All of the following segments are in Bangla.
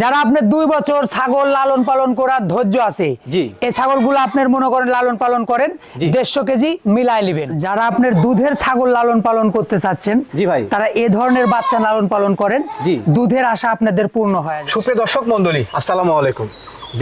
যারা আপনার দুই বছর ছাগল লালন পালন করার ধৈর্য আছে জি। এই ছাগলগুলো আপনার মনে করেন লালন পালন করেন দেড়শো কেজি মিলাই নেবেন যারা আপনার দুধের ছাগল লালন পালন করতে চাচ্ছেন জি ভাই। তারা এ ধরনের বাচ্চা লালন পালন করেন জি। দুধের আশা আপনাদের পূর্ণ হয় সুপ্রিয় দর্শক মন্ডলী আসসালামু আলাইকুম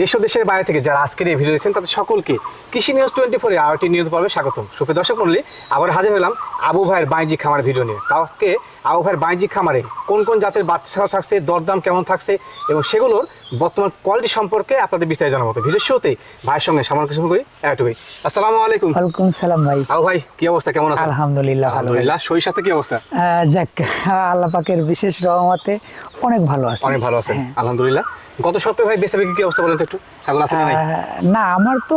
দেশ ও দেশের বাইরে থেকে যারা আজকের এই ভিডিও দেখছেন তাদের সকলকে কৃষি নিউজ টোয়েন্টি ফোরে আরটি নিউজ পর্বে স্বাগতম। সুপ্রিয় দর্শক মন্ডলী আবার হাজির হলাম আবু ভাইয়ের বাণিজ্যিক খামার ভিডিও নিয়ে। আজকে আবু ভাইয়ের বাণিজ্যিক খামারে কোন কোন জাতের বাচ্চা থাকছে দরদাম কেমন থাকছে এবং সেগুলোর বর্তমান কোয়ালিটি সম্পর্কে আপনাদের বিস্তারিত জানার মতো। ভিডিও শুরুতেই ভাইয়ের সঙ্গে সামান্য কিছু করি একটুকুই আসসালামু আলাইকুম। ওয়ালাইকুম সালাম ভাই। আবু ভাই কি অবস্থা? কেমন আছেন? আলহামদুলিল্লাহ। আলহামদুলিল্লাহ। শরীর সাথে কি অবস্থা? যাক আল্লাহ পাকের বিশেষ রহমতে অনেক ভালো আছে। অনেক ভালো আছেন। আলহামদুলিল্লাহ। গত সপ্তাহে ভাই বিক্রি কি অবস্থা বলেন তো একটু? ছাগল আছে না না আমার তো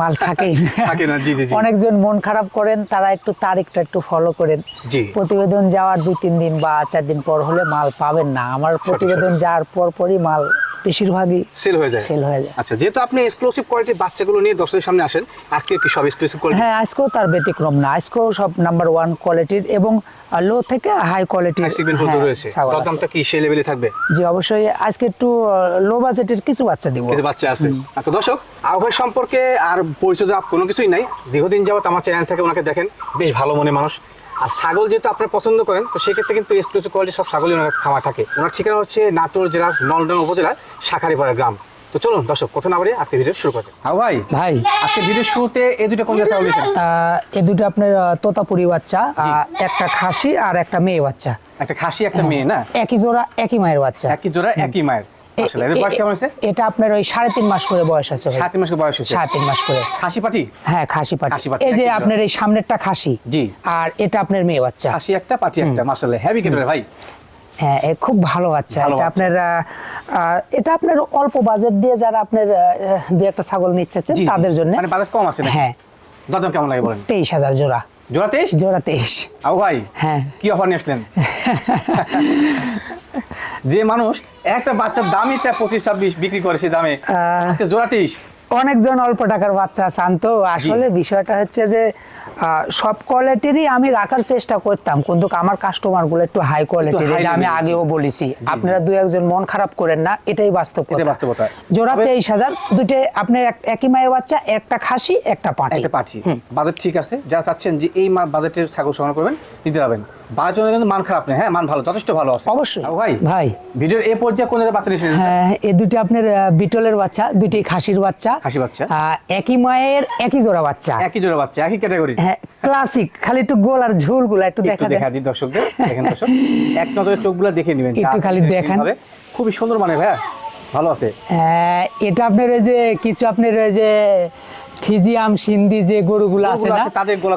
মাল থাকেই থাকে না, জি, জি, জি। অনেকজন মন খারাপ করেন তারা একটু তারিখটা একটু ফলো করেন। প্রতিবেদন যাওয়ার দুই তিন দিন বা চার দিন পর হলে মাল পাবেন না। আমার প্রতিবেদন যাওয়ার পর পরই মাল বেশিরভাগই সেল হয়ে যায়। সেল হয়ে যায়। আচ্ছা যেহেতু আপনি এক্সক্লুসিভ কোয়ালিটির বাচ্চাগুলো নিয়ে সামনে আসেন আজকে কি সব এক্সক্লুসিভ কোয়ালিটি হ্যাঁ আজকেও তার ব্যতিক্রম না। আজকেও সব নাম্বার ওয়ান কোয়ালিটির এবং লো থেকে হাই কোয়ালিটির সিগমেন্ট পর্যন্ত রয়েছে। দরদামটা কি সেই লেভেলে থাকবে? জি অবশ্যই। আজকে একটু লো বাজেটের কিছু বাচ্চা দিব। কিছু বাচ্চা আছে। আচ্ছা দর্শক আবহাওয়া সম্পর্কে আর পরিচয় দেওয়ার কোনো কিছুই নাই। দীর্ঘদিন যাবত আমার চ্যানেল থেকে ওনাকে দেখেন বেশ ভালো মনে মানুষ। আর ছাগল যেহেতু আপনারা পছন্দ করেন তো সেক্ষেত্রে কিন্তু এক্সক্লুসিভ কোয়ালিটি সব ছাগলই ওনার খামার থাকে। ওনার ঠিকানা হচ্ছে নাটোর জেলার নলডান উপজেলার শাখারিপাড়া গ্রাম। তো চলুন দর্শক কথা না বাড়ি আজকে ভিডিও শুরু করতে হাও ভাই ভাই। আজকে ভিডিও শুরুতে এই দুটো কোন ছাগল দিয়েছেন? আহ, এ দুটো আপনার তোতাপুরি বাচ্চা একটা খাসি আর একটা মেয়ে বাচ্চা। একটা খাসি একটা মেয়ে না? একই জোড়া একই মায়ের বাচ্চা। একই জোড়া একই মায়ের। এটা আপনার ওই সাড়ে তিন মাস করে বয়স আছে মাস বয়স সাড়ে তিন মাস করে। খাসি পাটি? হ্যাঁ খাসি পাটি। এই যে আপনার এই সামনেরটা খাসি জি। আর এটা আপনার মেয়ে বাচ্চা। খাসি একটা পাটি একটা মার্শাল্লাহ হেভি কেটে ভাই। হ্যাঁ খুব ভালো বাচ্চা। এটা আপনার এটা আপনার অল্প বাজেট দিয়ে যারা আপনার দিয়ে একটা ছাগল নিচ্ছে। তাদের জন্য। মানে বাজার কম আছে হ্যাঁ। কেমন লাগে বলেন? তেইশ হাজার জোড়া। জোড়া তেইশ? জোড়া তেইশ। ভাই হ্যাঁ। কি অফার নিয়ে আসলেন? যে মানুষ একটা বাচ্চার দামই চায় পঁচিশ ছাব্বিশ বিক্রি করে সেই দামে। আজকে জোড়া অনেকজন অল্প টাকার বাচ্চা চান তো আসলে বিষয়টা হচ্ছে যে সব কোয়ালিটিরই আমি রাখার চেষ্টা করতাম কিন্তু আমার কাস্টমারগুলো একটু হাই কোয়ালিটির এটা আমি আগেও বলেছি। আপনারা দুই একজন মন খারাপ করেন না এটাই বাস্তব কথা। জোড়া তেইশ হাজার দুইটা আপনার একই মায়ের বাচ্চা একটা খাসি একটা পাটি একটা পাঠি। বাজেট ঠিক আছে যারা চাচ্ছেন যে এই মা- বাজেটের ছাগল সংগ্রহ করবেন নিতে পারবেন। বাজেট কিন্তু মান খারাপ নেই হ্যাঁ? মান ভালো যথেষ্ট ভালো আছে। অবশ্যই। ভাই ভাই। ভিডিওর এই পর্যায়ে কোন বাচ্চা নিয়েছেন হ্যাঁ এই দুটি আপনার বিটলের বাচ্চা দুটি খাসির বাচ্চা। খাসি বাচ্চা। একই মায়ের একই জোড়া বাচ্চা। একই জোড়া বাচ্চা একই ক্যাটাগরি। হ্যাঁ ক্লাসিক খালি একটু গোল আর একটু দেখা দেখা দেন দর্শকদের দেখেন দর্শক। এক নজরে চোখগুলো দেখে নেবেন একটু খালি দেখান। হবে। খুবই সুন্দর মানে ভাইয়া ভালো আছে। এটা আপনার ওই যে কিছু আপনার ওই যে ফিজিয়াম সিন্ধি যে গরুগুলো আছে না? তাদের গোলা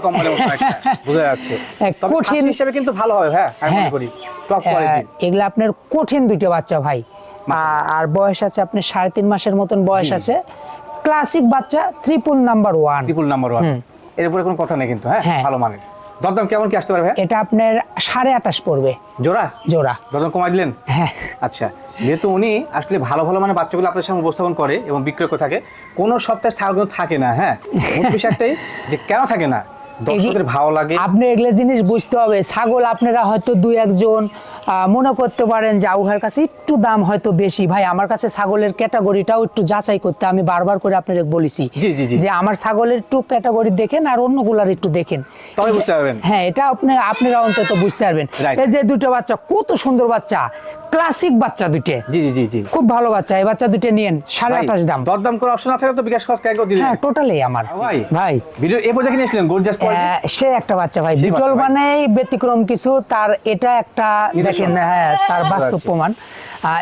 বোঝা যাচ্ছে। কঠিন- হিসেবে কিন্তু ভালো হবে হ্যাঁ আমি হ্যাঁ। করি টপ কোয়ালিটি। এগুলো আপনার কঠিন দুটো বাচ্চা ভাই। আর বয়স আছে আপনার সাড়ে তিন মাসের মতন বয়স আছে। ক্লাসিক বাচ্চা triple number one triple number ওয়ানের উপরে কোনো কথা নেই কিন্তু হ্যাঁ হ্যাঁ। ভালো মানে দরদাম কেমন কি আসতে পারে ভাই এটা আপনার সাড়ে আঠাশ পড়বে। জোড়া? জোড়া। দরদাম কমাই দিলেন? হ্যাঁ। আচ্ছা। যেহেতু উনি আসলে ভালো ভালো মানে বাচ্চাগুলো আপনার সামনে উপস্থাপন করে এবং বিক্রয় করে থাকে কোনো সপ্তাহে ছাগলগুলো থাকে না হ্যাঁ? বিষয়টাই যে কেন থাকে না? দর্শকদের ভালো লাগে। আপনি এগুলো জিনিস বুঝতে হবে। ছাগল আপনারা হয়তো দুই একজন মনে করতে পারেন যে আউহার কাছে একটু দাম হয়তো বেশি। ভাই আমার কাছে ছাগলের ক্যাটাগরিটাও একটু যাচাই করতে আমি বারবার করে আপনাদের বলেছি। যে আমার ছাগলের একটু ক্যাটাগরি দেখেন আর অন্যগুলার একটু দেখেন। তবে বুঝতে পারবেন। হ্যাঁ এটা আপনি আপনারা অন্তত বুঝতে পারবেন. এই যে দুটো বাচ্চা কত সুন্দর বাচ্চা। ক্লাসিক বাচ্চা দুইটে। জি জি জি জি। খুব ভালো বাচ্চা এই বাচ্চা দুটো নিয়েন সাড়ে আঠাশ দাম। দরদাম করে অপশন থাকলে তো বিকাশ খরচ একবার দিলেন হ্যাঁ টোটালি আমার। ভাই ভাই। ভিডিও এ পর্যায়ে নিয়েছিলেন গর্জাস কোয়ালিটি সে একটা বাচ্চা ভাই বিটল মানে ব্যতিক্রম কিছু তার এটা একটা দেখেন হ্যাঁ তার বাস্তব আচ্ছা। প্রমাণ।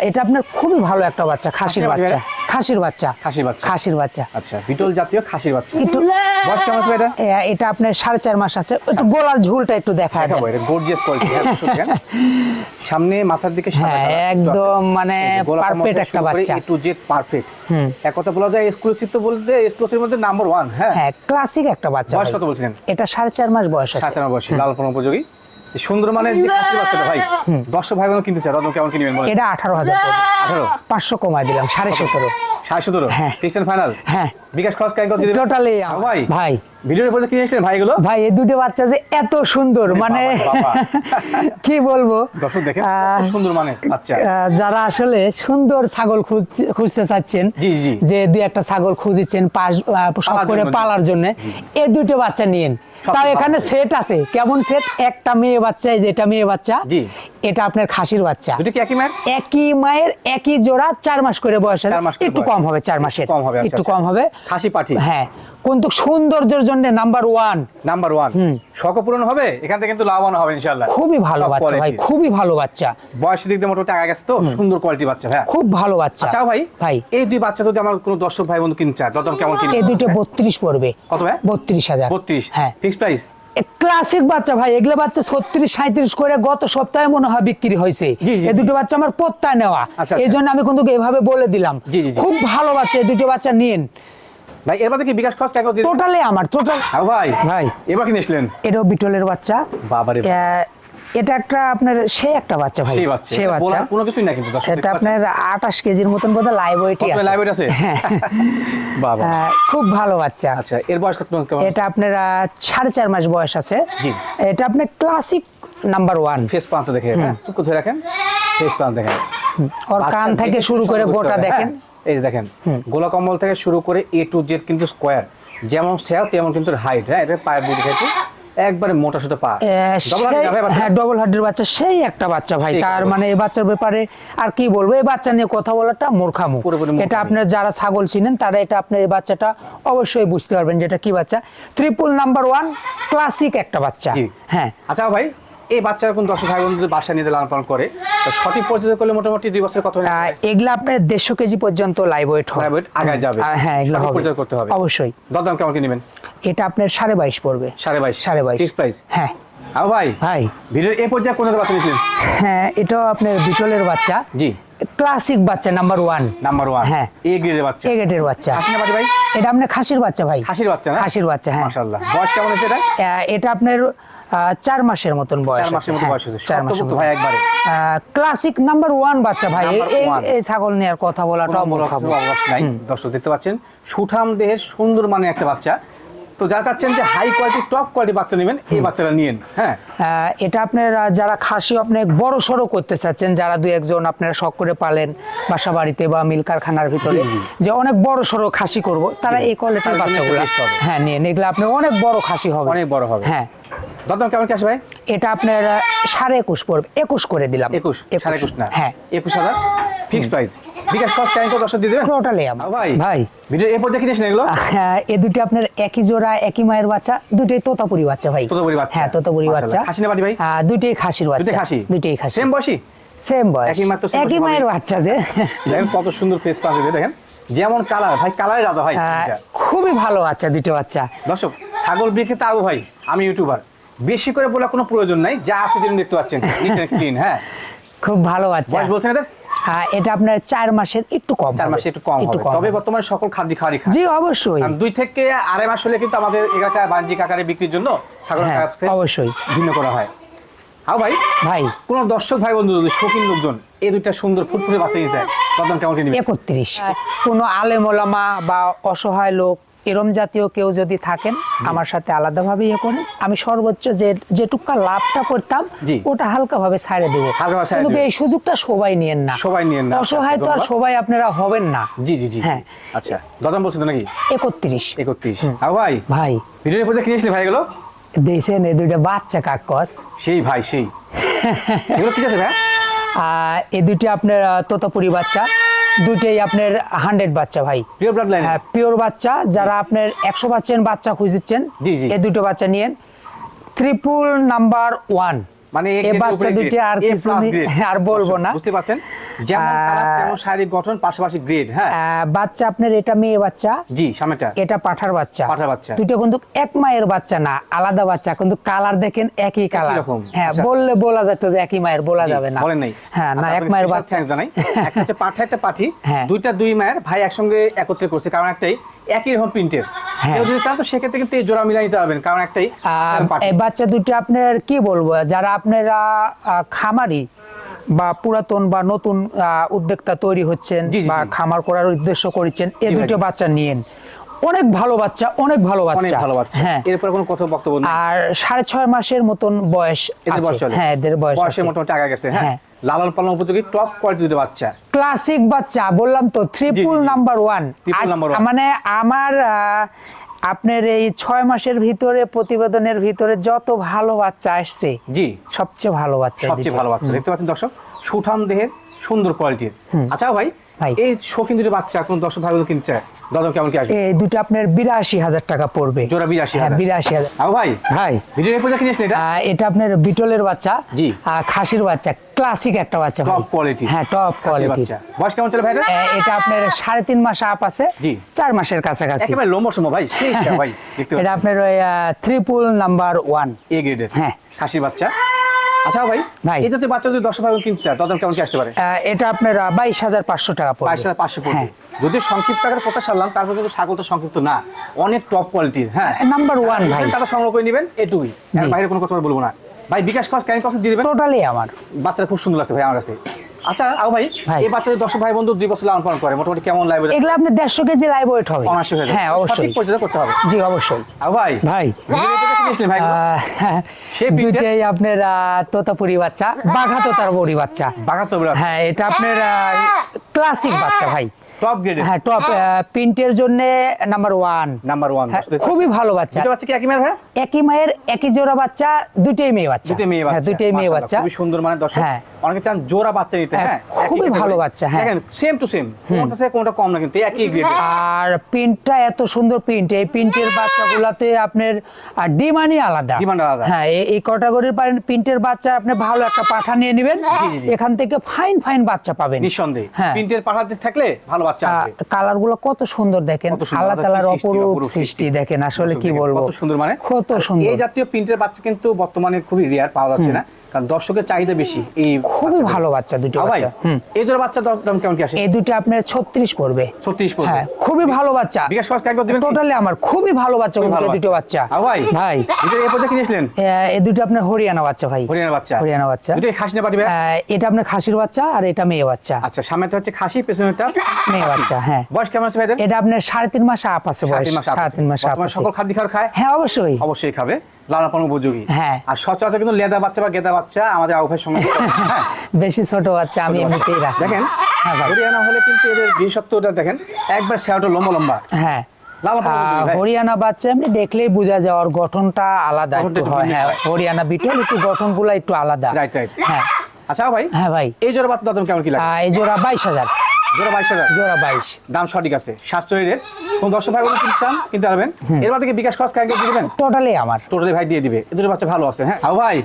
এটা আপনার খুবই ভালো একটা বাচ্চা খাসির বাচ্চা? খাসির বাচ্চা। খাসির বাচ্চা। খাসির বাচ্চা। আচ্ছা বিটল জাতীয় খাসির বাচ্চা। একটু বয়স কেমন আছে এটা? এটা আপনার সাড়ে চার মাস আছে। একটু গোলার ঝুলটা একটু দেখা দেন। দেখাবো এটা গর্জিয়াস কোয়ালিটি হ্যাঁ হ্যাঁ। সামনে মাথার দিকে সাদা একদম মানে এই যে গোলাকার perfect মতো একটা বাচ্চা। A to Z perfect। এক কথা বলা যায় এক্সক্লুসিভ তো বলতে এক্সক্লুসিভ মধ্যে নাম্বার ওয়ান হ্যাঁ। হ্যাঁ ক্লাসিক একটা বাচ্চা বয়স ভাই। কত বলছিলেন? এটা সাড়ে চার মাস বয়স আছে। লাল উপযোগী? সুন্দর মানে যে বাচ্চাটা ভাই দর্শক ভাই বোন কিনতে চায় কেমন কিনবেন বলেন? এটা আঠারো হাজার। আঠারো? পাঁচশো কমায় দিলাম সাড়ে হ্যাঁ। ফিক্সড ফাইনাল হ্যাঁ। বিকাশ খরচ কাই কত দিবেন টোটালি ভাই ভাই। ভিডিওর পরে কিনে এসেছিলেন ভাই এগুলো? ভাই এই দুটো বাচ্চা যে এত সুন্দর মানে কি বলব? দর্শক দেখেন আহ, সুন্দর মানে আচ্ছা যারা আসলে সুন্দর ছাগল খুঁজ- খুঁজতে চাচ্ছেন জি, জি। যে দুই একটা ছাগল খুঁজেছেন পাশ পালার করে জন্য, পালার জন্য এই দুটো বাচ্চা নিয়েন। তাও এখানে সেট আছে। কেমন সেট একটা মেয়ে বাচ্চা এই যে এটা মেয়ে বাচ্চা জি। এটা আপনার খাসির বাচ্চা। দুটো কি একই মায়ের? একই জোড়া চার মাস করে বয়স আছে। মাস একটু কম হবে চার মাসের। কম হবে, আচ্ছা, একটু আচ্ছা। কম হবে। খাসি পাঠি হ্যাঁ। কিন্তু সৌন্দর্যের জন্য নাম্বার ওয়ান নাম্বার ওয়ান শখ পূরণ হবে এখান থেকে কিন্তু লাভবান হবে ইনশাল্লাহ খুবই ভালো বাচ্চা ভাই খুবই ভালো বাচ্চা। বয়সের দিক দিয়ে মোটামুটি আগে গেছে তো সুন্দর কোয়ালিটি বাচ্চা হ্যাঁ। খুব ভালো বাচ্চা। আচ্ছা ভাই ভাই। এই দুই বাচ্চা যদি আমার কোনো দর্শক ভাই বন্ধু কিনতে চায় দরদাম কেমন কিনবে? এই দুটো বত্রিশ পড়বে। কত ভাই? বত্রিশ হাজার। বত্রিশ। হ্যাঁ। ফিক্স প্রাইস ক্লাসিক বাচ্চা ভাই। এগুলো বাচ্চা ছত্রিশ সাঁত্রিশ করে গত সপ্তাহে মনে হয় বিক্রি হয়েছে। এই দুটো বাচ্চা আমার পত্তায় নেওয়া। আচ্ছা, এই আচ্ছা। জন্য আমি কিন্তু এভাবে বলে দিলাম। খুব ভালো বাচ্চা এই দুটো বাচ্চা নিন। ভাই এর কি বিকাশ খরচ দিন টোটালি আমার টোটাল ভাই ভাই। এবার এসলেন এটাও বিটলের বাচ্চা। বাবারে এটা একটা আপনার সে একটা বাচ্চা ভাই। সে বাচ্চা। কোনো কিছুই না কিন্তু এটা আপনার আঠাশ কেজির মতন বোধ লাইভ ওয়েটই কত লাইভ আছে? হ্যাঁ। বাবা। খুব ভালো বাচ্চা। আচ্ছা এর বয়স কত এটা আপনার সাড়ে চার মাস বয়স আছে। জি। এটা আপনার ক্লাসিক নাম্বার ওয়ান ফেস প্রান্ত দেখে হ্যাঁ? চুপ রাখেন। ফেস প্রান্ত দেখেন। ওর কান থেকে শুরু করে গোটা দেখেন? এই দেখেন গোলা কম্বল থেকে শুরু করে এ টু জেড কিন্তু স্কোয়ার যেমন সেল তেমন কিন্তু হাইট হ্যাঁ? এটা পায়ের দিকে দেখেছি একবারে মোটা সোটা পা? হ্যাঁ ডবল হার্টের বাচ্চা সেই একটা বাচ্চা ভাই। তার মানে এই বাচ্চার ব্যাপারে আর কি বলব? এই বাচ্চা নিয়ে কথা বলাটা মূর্খামু এটা আপনার যারা ছাগল চিনেন তারা এটা আপনার এই বাচ্চাটা অবশ্যই বুঝতে পারবেন যেটা কি বাচ্চা। ট্রিপল নাম্বার ওয়ান ক্লাসিক একটা বাচ্চা। হ্যাঁ। আচ্ছা ভাই এই বাচ্চারা কোন দর্শক ভাই যদি বাসা নিতে লালন পালন করে? তো সঠিক পদ্ধতি করলে মোটামুটি দুই বছর কত এগুলা আপনার দেড়শো কেজি পর্যন্ত লাইভ ওয়েট হবে। Live weight আগায় যাবে। হ্যাঁ এগুলো পরিচয় করতে হবে। অবশ্যই। দরদাম কেমন কি নেবেন? এটা আপনার সাড়ে বাইশ পড়বে। সাড়ে বাইশ। সাড়ে বাইশ। ফিক্স প্রাইস হ্যাঁ। আও ভাই ভাই। ভিডিওর এই পর্যায়ে কোন বাচ্চা নিয়েছিলেন হ্যাঁ এটাও আপনার বিটলের বাচ্চা। জি। ক্লাসিক বাচ্চা নাম্বার ওয়ান নাম্বার ওয়ান হ্যাঁ। এ গ্রেডের বাচ্চা। এগেটের বাচ্চা। হাসি না বাড়ি ভাই? এটা আপনার খাসির বাচ্চা ভাই। খাসির বাচ্চা না? খাসির বাচ্চা হ্যাঁ। মাশাআল্লাহ। বয়স কেমন হয়েছে এটা? এটা আপনার চার মাসের মতন বয়স চার মাসের মতো বয়স হয়েছে। চার মাসের মতো। ভাই একবারে। আহ, ক্লাসিক নাম্বার ওয়ান বাচ্চা ভাই এই ছাগল নিয়ে কথা বলাটা নাই। দর্শক দেখতে পাচ্ছেন সুঠাম দেহের সুন্দর মানে একটা বাচ্চা। তো যারা চাচ্ছেন যে হাই কোয়ালিটি টপ কোয়ালিটি বাচ্চা নেবেন এই বাচ্চাটা নিয়েন হ্যাঁ। এটা আপনার যারা খাসি আপনি বড় সড়ো করতে চাচ্ছেন যারা দুই একজন আপনারা শখ করে পালেন বাসা বাড়িতে বা মিল কারখানার ভিতরে। যে অনেক বড় সড়ো খাসি করব তারা এই কোয়ালিটির বাচ্চাগুলো হবে। হ্যাঁ নিয়ে এগুলো আপনার অনেক বড় খাসি হবে। অনেক বড় হবে। হ্যাঁ। দরদাম কেমন কি ভাই? এটা আপনার সাড়ে একুশ পড়বে একুশ করে দিলাম। একুশ? সাড়ে একুশ না? হ্যাঁ। একুশ হাজার? ফিক্স প্রাইস বিকাশ খরচ কেমন করে দর্শক দিয়ে দেবেন? টোটালি ভাই ভাই। ভিডিও এই এগুলো? হ্যাঁ দুটি আপনার একই জোড়া একই মায়ের বাচ্চা দুটোই তোতাপুরি বাচ্চা ভাই। তোতাপুরি বাচ্চা। হ্যাঁ তোতাপুরি বাচ্চা। মাশাআল্লাহ। খাসি না ভাই? হ্যাঁ দুটোই খাসির বাচ্চা। দুটোই খাসি? দুটোই খাসি। সেম বয়সী? সেম বয়স। একই মাত্র একই মায়ের বাচ্চা যে। দেখেন কত সুন্দর ফেস পাস দেখেন। যেমন কালার ভাই কালারে রাজা ভাই। আহ, খুবই ভালো বাচ্চা দুটো বাচ্চা। দর্শক ছাগল বিক্রেতা আবু ভাই আমি ইউটিউবার বেশি করে বলার কোনো প্রয়োজন নাই যা আছে দেখতে পাচ্ছেন। হ্যাঁ। খুব ভালো বাচ্চা। বয়স বলছেন এদের? হ্যাঁ, এটা আপনার চার মাসের একটু কম চার হবে। মাসে একটু কম হবে। তবে বর্তমানে সকল খাদ্য খাওয়ারই খায়। জি অবশ্যই। দুই থেকে আড়াই মাস হলে কিন্তু আমাদের এলাকায় বাণিজ্যিক আকারে বিক্রির জন্য ছাগল হ্যাঁ অবশ্যই। ভিন্ন করা হয়। হাও ভাই ভাই। কোন দর্শক ভাই বন্ধু যদি শৌখিন লোকজন এই দুইটা সুন্দর ফুটফুটে বাচ্চা নিয়ে যায় তখন কেমন কি একত্রিশ। কোনো আলেমোলামা বা অসহায় লোক এরম জাতীয় কেউ যদি থাকেন আমার সাথে আলাদাভাবে ইয়ে করেন। আমি সর্বোচ্চ যে যেটুকা লাভটা করতাম ওটা হালকা ভাবে ছাড়ে দেবো। কিন্তু এই সুযোগটা সবাই নিয়েন না। সবাই নিয়েন না। অসহায় তো আর সবাই আপনারা হবেন না। জি জি জি। হ্যাঁ। আচ্ছা দাদাম বলছেন নাকি? একত্রিশ। একত্রিশ। হাও ভাই? ভাই। ভিডিওর পর্যায়ে কিনেছিলি ভাই এগুলো দেখছেন এই দুইটা বাচ্চা কাকস। সেই ভাই সেই। এগুলো কি আছে ভাই? আর এই দুটি আপনার তোতাপুরি বাচ্চা। দুটোই আপনার হান্ড্রেড বাচ্চা ভাই। ব্লাড লাইন হ্যাঁ পিওর বাচ্চা যারা আপনার একশো পার্সেন্ট বাচ্চা খুঁজছেন। এই দুটো বাচ্চা নিয়েন ত্রিপুল নাম্বার ওয়ান মানে বাচ্চা দুটি আর কিছু। আর বলব না। বুঝতে পারছেন? যেমন কালার তেমন শারীরিক গঠন পাশাপাশি গ্রেড হ্যাঁ? বাচ্চা আপনার এটা মেয়ে বাচ্চা? জি সামনেটা এটা পাঠার বাচ্চা। পাঁঠার বাচ্চা। দুটো কিন্তু এক মায়ের বাচ্চা না আলাদা বাচ্চা কিন্তু কালার দেখেন একই কালার। হ্যাঁ আচ্ছা, বললে বলা যেত যে একই মায়ের বলা যাবে না। বলেন নাই। হ্যাঁ না আচ্ছা, এক মায়ের বাচ্চা। জানাই একটা হচ্ছে পাঠা একটা পাঠি। হ্যাঁ। দুইটা দুই মায়ের ভাই একসঙ্গে একত্রে করছে। কারণ একটাই একই রকম প্রিন্টের হ্যাঁ। কেউ যদি চান তো সেক্ষেত্রে কিন্তু জোড়া মিলাই নিতে পারবেন কারণ একটাই আহ, পাঠি। এই বাচ্চা দুটো আপনার কি বলব যারা আপনারা খামারি বা পুরাতন বা নতুন উদ্যোক্তা তৈরি হচ্ছেন বা খামার করার উদ্দেশ্য করেছেন এই দুটো বাচ্চা নিয়েন। অনেক ভালো বাচ্চা অনেক ভালো বাচ্চা। ভালো বাচ্চা। হ্যাঁ। এরপর কোনো কথা বক্তব্য আর সাড়ে ছয় মাসের মতন বয়স হ্যাঁ এদের বয়স মোটামুটি আগে গেছে হ্যাঁ। হ্যাঁ। লালন পালন উপযোগী টপ কোয়ালিটির বাচ্চা। ক্লাসিক বাচ্চা বললাম তো ট্রিপল নাম্বার ওয়ান। মানে আমার আপনার এই ছয় মাসের ভিতরে প্রতিবেদনের ভিতরে যত ভালো বাচ্চা আসছে জি। সবচেয়ে ভালো বাচ্চা সবচেয়ে ভালো বাচ্চা। দেখতে পাচ্ছেন দর্শক সুঠাম দেহের সুন্দর কোয়ালিটির আচ্ছা ভাই। এই শৌখিন দুটো বাচ্চা কোন দর্শক ভাই কিনতে চায়? দাদা কেমন কি আসবে? এই দুটো আপনার বিরাশি হাজার টাকা পড়বে। জোড়া 82,000 হ্যাঁ বিরাশি হাজার। আও ভাই ভাই। ভিডিও পয়সা কিনেছেন এটা? এটা আপনার বিটলের বাচ্চা জি। খাসির বাচ্চা ক্লাসিক একটা বাচ্চা টপ কোয়ালিটি হ্যাঁ টপ কোয়ালিটি বাচ্চা। বয়স কেমন চলে ভাইরা এটা আপনার সাড়ে তিন মাস আপ আছে। জি। চার মাসের কাছাকাছি। একেবারে ভাই সেই ভাই এটা আপনার ওই ত্রিপুল নাম্বার ওয়ান এ গ্রেডের হ্যাঁ। খাসি বাচ্চা। আচ্ছা ভাই ভাই। জাতীয় বাচ্চা যদি দর্শক ভাই কিনতে চায় দাদা কেমন কি আসতে পারে? এটা আপনার বাইশ হাজার পাঁচশো টাকা বাইশ হাজার পাঁচশো পড়বে। হ্যাঁ। যদি সংক্ষিপ্ত আকারে কথা সারলাম তারপর কিন্তু ছাগলটা সংক্ষিপ্ত না অনেক টপ কোয়ালিটির হ্যাঁ। নাম্বার ওয়ান ভাই। টাকা সংগ্রহ করে নেবেন এটুকুই বাইরে কোনো কথা বলব না। ভাই বিকাশ কস ক্যান কস দিয়ে দিবেন। টোটালি আমার। বাচ্চাটা খুব সুন্দর লাগছে ভাই আমার কাছে। আচ্ছা আও ভাই। এই বাচ্চাদের দর্শক ভাই বন্ধু দুই বছর লালন পালন করে মোটামুটি কেমন লাগবে এগুলো আপনি দেড়শো কেজি লাইভ ওয়েট হবে। অনাশি হয়ে হ্যাঁ অবশ্যই। পরিচর্যা করতে হবে। জি অবশ্যই। আও ভাই। ভাই। ভাই? দুইটাই আপনার আহ, তোতাপুরি বাচ্চা বাঘা তোতার বড়ি বাচ্চা। বাগাতো হ্যাঁ এটা আপনার ক্লাসিক বাচ্চা ভাই। টপ গ্রেডের হ্যাঁ টপ প্রিন্টের জন্য নাম্বার ওয়ান নাম্বার ওয়ান খুবই ভালো বাচ্চা। দুটো বাচ্চা কি একই মেয়ের ভাই? একই মায়ের একই জোড়া বাচ্চা দুইটাই মেয়ে বাচ্চা। দুটোই মেয়ে হ্যাঁ বাচ্চা। দুইটাই মেয়ে বাচ্চা। খুবই সুন্দর মানে দর্শক। হ্যাঁ। অনেকে চান জোড়া বাচ্চা নিতে হ্যাঁ, হ্যাঁ? খুবই ভালো বাচ্চা, হ্যাঁ। দেখেন সেম টু সেম কোনটা থেকে কোনটা কম না কিন্তু একই গ্রেড আর প্রিন্টটা এত সুন্দর প্রিন্ট এই প্রিন্টের বাচ্চাগুলাতে আপনার ডিমান্ডই আলাদা। Demand আলাদা। হ্যাঁ এই- ক্যাটাগরির প্রিন্টের বাচ্চা আপনি ভালো একটা পাঠা নিয়ে নেবেন। এখান থেকে ফাইন ফাইন বাচ্চা পাবেন। নিঃসন্দেহে। হ্যাঁ। প্রিন্টের পাঠাতে থাকলে ভালো কালারগুলো কত সুন্দর দেখেন আল্লাহ তালার অপরূপ সৃষ্টি। সৃষ্টি। দেখেন আসলে কি বলব? কত সুন্দর মানে কত সুন্দর এই জাতীয় প্রিন্টের বাচ্চা কিন্তু বর্তমানে খুবই রেয়ার পাওয়া যাচ্ছে না। কারণ দর্শকের চাহিদা বেশি এই খুবই ভালো বাচ্চা দুটো বাচ্চা। এই জোড়া বাচ্চা দাম দাম কেমন কি আসে? এই দুটো আপনার ছত্রিশ পড়বে। ছত্রিশ পড়বে। হ্যাঁ খুবই ভালো বাচ্চা। বিকাশ খরচ একবার দিবেন টোটালি আমার খুবই ভালো বাচ্চা খুবই দুটো বাচ্চা। আও ভাই ভাই। দুটো এই পর্যায়ে কিনেছিলেন? এই দুটো আপনার হরিয়ানা বাচ্চা ভাই। হরিয়ানা বাচ্চা। হরিয়ানা বাচ্চা। খাসি না পাঠিবে এটা আপনার খাসির বাচ্চা আর এটা মেয়ে বাচ্চা। আচ্ছা সামনেটা হচ্ছে খাসি পেছনেটা মেয়ে বাচ্চা হ্যাঁ। বয়স কেমন আছে ভাইদের? এটা আপনার সাড়ে তিন মাস আপ আছে বয়স। মাস আপ আছে। সকল খাদ্য খাবার খায়? হ্যাঁ অবশ্যই। অবশ্যই খাবে। লালন উপযোগী। হ্যাঁ। আর সচরাচর কিন্তু লেদা বাচ্চা বা গেদা বাচ্চা আমাদের আউফের সঙ্গে হ্যাঁ। বেশি ছোট বাচ্চা আমি এমনিতেই রাখি। দেখেন হ্যাঁ হরিয়ানা হলে কিন্তু এদের বিশেষত্বটা দেখেন একবার স্যাওটা লম্বা লম্বা। হ্যাঁ। লাল পালন উপযোগী আহ, ভাই। হরিয়ানা বাচ্চা এমনি দেখলেই বোঝা যায় ওর গঠনটা আলাদা একটু হয়। হ্যাঁ হরিয়ানা বিটল একটু গঠনগুলা একটু আলাদা। রাইট রাইট হ্যাঁ। আচ্ছা ভাই। হ্যাঁ ভাই। এই জোড়া বাচ্চা দাম কেমন কি লাগে? এই জোড়া বাইশ হাজার। জোড়া বাইশ হাজার। জোড়া বাইশ। দাম সঠিক আছে। সাশ্রয়ী রেট কোন দর্শক ভাই বলে কিনতে চান কিনতে পারবেন। এর বাদে কি বিকাশ খরচ কাকে দিবেন? টোটালি আমার। টোটালি ভাই দিয়ে দিবে। এদের বাচ্চা ভালো আছে হ্যাঁ। ভাই?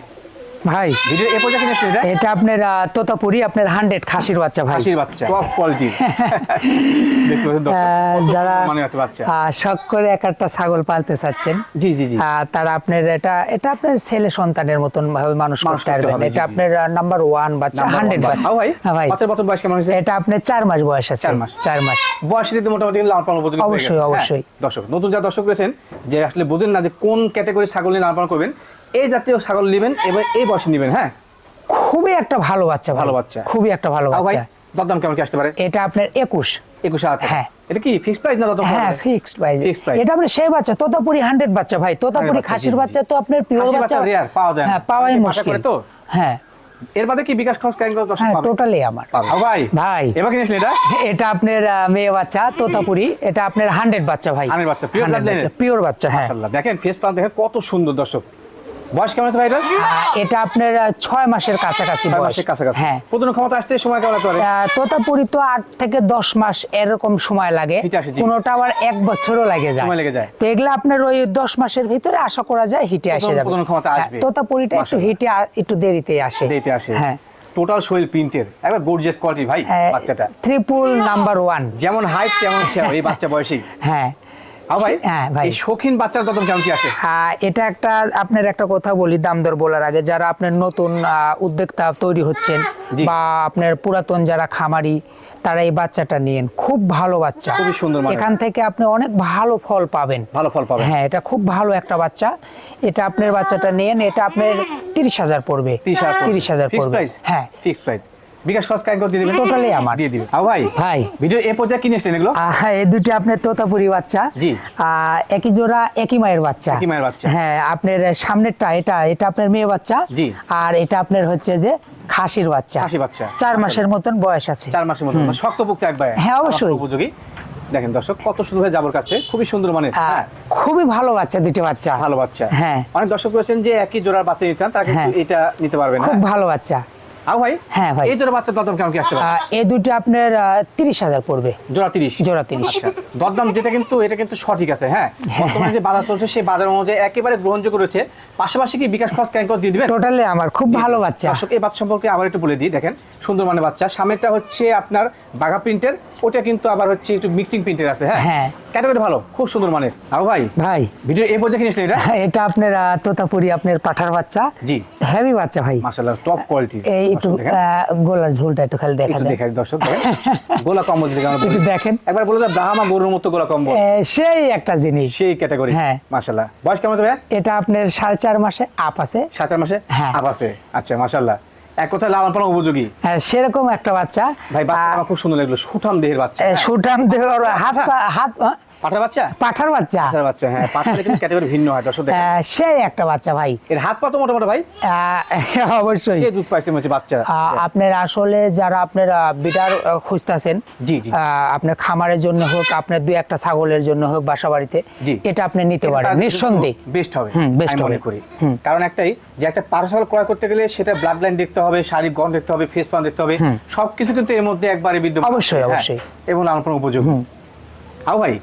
ভাই ভিডিও এ পর্যায়ে কিনেছেন এটা? এটা আপনার তোতাপুরি আপনার হান্ড্রেড খাসির বাচ্চা ভাই। খাসির বাচ্চা। টপ কোয়ালিটি দেখতে পাচ্ছেন দর্শক যারা মানে একটা বাচ্চা। শখ করে এক একটা ছাগল পালতে চাচ্ছেন জি জি জি। তারা আপনার এটা এটা আপনার ছেলে সন্তানের মতন ভাবে মানুষ করতে পারবেন। এটা আপনার নাম্বার ওয়ান বাচ্চা Number one হান্ড্রেড বাচ্চা। হাও ভাই হ্যাঁ ভাই। বাচ্চার বর্তমান বয়স কেমন হয়েছে? এটা আপনার চার মাস বয়স আছে। চার মাস। চার মাস। বয়স দিতে মোটামুটি লালন পালন উপযোগী অবশ্যই, অবশ্যই। হ্যাঁ, দর্শক নতুন যা দর্শক রয়েছেন যে আসলে বোঝেন না যে কোন ক্যাটাগরি ছাগল নিয়ে লালন পালন করবেন এই জাতীয় ছাগল নেবেন এবং এই বয়সে নেবেন হ্যাঁ? খুবই একটা ভালো বাচ্চা ভালো বাচ্চা। খুবই একটা ভালো বাচ্চা। দরদাম কেমন কি আসতে পারে? এটা আপনার একুশ। একুশ হাজার হ্যাঁ। এটা কি ফিক্সড প্রাইস না দরদাম হ্যাঁ ফিক্সড প্রাইস এটা আপনার সেই বাচ্চা তোতাপুরি হান্ড্রেড বাচ্চা ভাই। তোতাপুরি খাসির জি, জি, বাচ্চা তো আপনার পিওর বাচ্চা বাচ্চা। পাওয়া যায়। হ্যাঁ পাওয়াই মুশকিল। তো। হ্যাঁ। এর বাদে কি বিকাশ খরচ হ্যাঁ পাবে? টোটালি আমার। ভাই ভাই। এবার কিনেছিলেন এটা? এটা আপনার মেয়ে বাচ্চা তোতাপুরি এটা আপনার হান্ড্রেড বাচ্চা ভাই। 100 বাচ্চা, পিওর বাচ্চা হ্যাঁ। মাশাআল্লাহ। দেখেন ফেস দেখেন কত সুন্দর দর্শক। বয়স কেমন আছে ভাই এটা আপনার ছয় মাসের কাছাকাছি মাসের কাছাকাছি। হ্যাঁ। প্রতিদিন ক্ষমতা আসতে সময় কেমন লাগতে তোতাপুরি তো আট থেকে দশ মাস এরকম সময় লাগে। কোনোটা আবার এক বছরও লাগে যায়। লেগে যায়। তো এগুলো আপনার ওই দশ মাসের ভিতরে আশা করা যায় হিটে আসে যাবে। প্রথম ক্ষমতা হ্যাঁ, আসবে। তোতাপুরিটা একটু হিটে একটু দেরিতে আসে। দিতে আসে। হ্যাঁ। টোটাল শোয়েল প্রিন্টের। একবার গর্জিয়াস কোয়ালিটি ভাই বাচ্চাটা। ট্রিপুল নাম্বার ওয়ান যেমন হাইট তেমন এই বাচ্চা বয়সেই। হ্যাঁ। ভাই হ্যাঁ, ভাই। শৌখিন বাচ্চার দাম কেমন কি আসে এটা একটা আপনার একটা কথা বলি দাম দর বলার আগে যারা আপনার নতুন উদ্যোক্তা তৈরি হচ্ছেন বা আপনার পুরাতন যারা খামারি তারা এই বাচ্চাটা নিয়েন। খুব ভালো বাচ্চা। খুবই সুন্দর এখান থেকে আপনি অনেক ভালো ফল পাবেন। ভালো ফল পাবেন। হ্যাঁ এটা খুব ভালো একটা বাচ্চা। এটা আপনার বাচ্চাটা নিয়েন এটা আপনার তিরিশ হাজার পড়বে। তিরিশ হাজার পড়বে। হ্যাঁ। প্রাইস বিকাশ খরচ কাইন করে দিয়ে দিবেন। Totally আমার। দিয়ে দিবেন আবু ভাই ভাই। ভিডিও এ পর্যায়ে কিনে এসেছেন এগুলো? আহ, এই দুটি আপনার তোতাপুরি বাচ্চা। জি। একই জোড়া একই মায়ের বাচ্চা। একই মায়ের বাচ্চা। হ্যাঁ আপনার সামনেরটা এটা এটা আপনার মেয়ে বাচ্চা। জি। আর এটা আপনার হচ্ছে যে খাসির বাচ্চা। খাসি বাচ্চা। চার মাসের মতন বয়স আছে। চার মাসের মতো মানে শক্তপোক্ত একবার। হ্যাঁ, অবশ্যই। উপযোগী। দেখেন দর্শক কত সুন্দর হয়ে যাবার কাছে খুবই সুন্দর হ্যাঁ। খুবই ভালো বাচ্চা দুটি বাচ্চা। ভালো বাচ্চা। হ্যাঁ। অনেক দর্শক রয়েছেন যে একই জোড়ার বাচ্চা নিতে চান তারা কিন্তু হ্যাঁ। এটা নিতে পারবেন খুব হ্যাঁ। ভালো বাচ্চা। আও ভাই? হ্যাঁ, ভাই। এই জোড়া বাচ্চার দরদাম কেমন কি আসতে পারে? এই দুটো আপনার তিরিশ হাজার পড়বে। জোড়া তিরিশ? জোড়া 30 আচ্ছা। দরদাম যেটা কিন্তু এটা কিন্তু সঠিক আছে হ্যাঁ? বর্তমানে যে বাজার চলছে সেই বাজার অনুযায়ী একেবারে গ্রহণযোগ্য রয়েছে। পাশাপাশি কি বিকাশ খরচ দিয়ে দিবেন? টোটালি আমার খুব ভালো বাচ্চা। দর্শক এই বাচ্চা সম্পর্কে আবার একটু বলে দিই দেখেন সুন্দর মানে বাচ্চা। সামনেরটা হচ্ছে আপনার বাঘা প্রিন্টের ওটা কিন্তু আবার হচ্ছে একটু মিক্সিং প্রিন্টের আছে হ্যাঁ? হ্যাঁ। ক্যাটাগরি ভালো খুব সুন্দর মানের। আও ভাই ভাই। ভিডিও এই কিনেছিলেন এটা? এটা আপনার তোতাপুরি আপনার পাঠার বাচ্চা। জি। হেভি বাচ্চা ভাই। মাশাআল্লাহ টপ কোয়ালিটি এই একটু গলার ঝোলটা একটু খালি দেখা দেখাই দর্শক। গোলা কম্বল আমরা একটু দেখেন। একবার বলে দাও ব্রাহ্মা গরুর মতো গোলা কম্বল। সেই একটা জিনিস। সেই ক্যাটাগরি হ্যাঁ। মাশাআল্লাহ। বয়স কেমন আছে ভাইয়া? এটা আপনার সাড়ে চার মাসে আপ আছে। সাত আট মাসে হ্যাঁ। আপ আছে। আচ্ছা মাশাআল্লাহ। এক কথায় লালন পালন উপযোগী? হ্যাঁ, সেরকম একটা বাচ্চা। ভাই বাচ্চা খুব সুন্দর লাগল সুঠাম দেহের বাচ্চা। সুঠাম দেহ হাত হাত পাঠার বাচ্চা? পাঠার বাচ্চা। পাঠার বাচ্চা হ্যাঁ পাঠার কিন্তু ক্যাটাগরি ভিন্ন হয় দর্শক সেই একটা বাচ্চা ভাই। এর হাত পা তো মোটামুটি ভাই? অবশ্যই। সে দুধ পাইছে হচ্ছে বাচ্চা। আপনার আসলে যারা আপনার বিটার খুঁজতেছেন জি, জি। আপনার খামারের জন্য হোক আপনার দুই একটা ছাগলের জন্য হোক বাসা বাড়িতে এটা আপনি নিতে পারেন নিঃসন্দেহে। বেস্ট হবে আমি মনে। করি। কারণ একটাই যে একটা পার্সোনাল ক্রয় করতে গেলে সেটা ব্লাড লাইন দেখতে হবে শারীরিক গণ দেখতে হবে ফেস পান দেখতে হবে সবকিছু কিন্তু এর মধ্যে একবারে বিদ্যমান। অবশ্যই, হ্যাঁ, অবশ্যই। এবং লালন উপযোগী। আও ভাই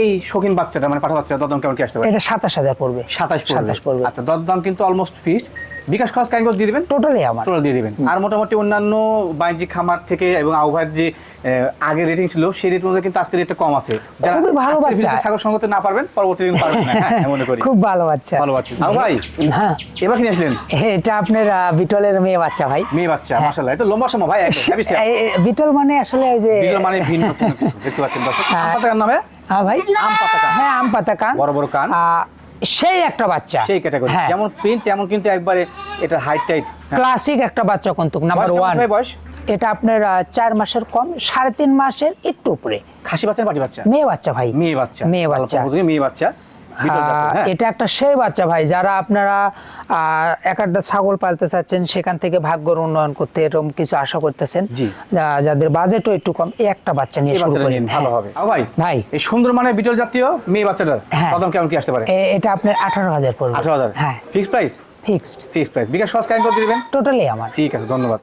এই শৌখিন বাচ্চাটা মানে পাঠা বাচ্চা দরদাম কেমন কি আসতে পারে? এটা সাতাশ হাজার পড়বে। সাতাশ সাতাশ পড়বে। আচ্ছা দরদাম কিন্তু অলমোস্ট ফিক্সড বিকাশ খরচ কাইন দিয়ে দিবেন? টোটালি আমার। টোটাল দিয়ে দিবেন। আর মোটামুটি অন্যান্য বাণিজ্যিক খামার থেকে এবং আবহাওয়ার যে আগে রেটিং ছিল সেই রেট অনুযায়ী কিন্তু আজকে রেটটা কম আছে। যারা খুবই ভালো বাচ্চা। ছাগল সঙ্গতে না পারবেন পরবর্তী দিন পারবেন না। হ্যাঁ, মনে করি। খুব ভালো বাচ্চা। ভালো বাচ্চা। আও ভাই হ্যাঁ এবার কিনে আসলেন? এটা আপনার বিটলের মেয়ে বাচ্চা ভাই। মেয়ে বাচ্চা হ্যাঁ। মাশাআল্লাহ এটা লম্বা সময় ভাই একদম এই বিটল মানে আসলে এই যে বিটল মানে ভিন্ন দেখতে পাচ্ছেন দর্শক। হ্যাঁ। নামে হ্যাঁ? ভাই। আম পাতা কান। হ্যাঁ আম পাতা কান বড় বড় কান। সেই একটা বাচ্চা। সেই ক্যাটাগরি যেমন প্রিন্ট তেমন কিন্তু একবারে এটা হাইট টাইট ক্লাসিক একটা বাচ্চা কিন্তু নাম্বার ওয়ান বয়স? এটা আপনার চার মাসের কম সাড়ে তিন মাসের একটু উপরে। খাসি বাচ্চা না পাটি বাচ্চা? মেয়ে বাচ্চা ভাই। মেয়ে বাচ্চা। মেয়ে বাচ্চা। মেয়ে বাচ্চা। হ্যাঁ। এটা একটা সেই বাচ্চা ভাই যারা আপনারা এক একটা ছাগল পালতে চাচ্ছেন সেখান থেকে ভাগ্যর উন্নয়ন করতে এরকম কিছু আশা করতেছেন। যাদের বাজেটও একটু কম একটা বাচ্চা নিয়ে শুরু করেন ভালো হ্যাঁ। হবে ভাই ভাই। এই সুন্দর মানে বিটল জাতীয় মেয়ে বাচ্চাটার হ্যাঁ। কদম কেমন কি আসতে পারে? এটা আপনার আঠারো হাজার পড়বে। আঠারো হাজার? হ্যাঁ। Fix price fixed fix price bKash সহজ করে দিবেন? টোটালি আমার। ঠিক আছে ধন্যবাদ।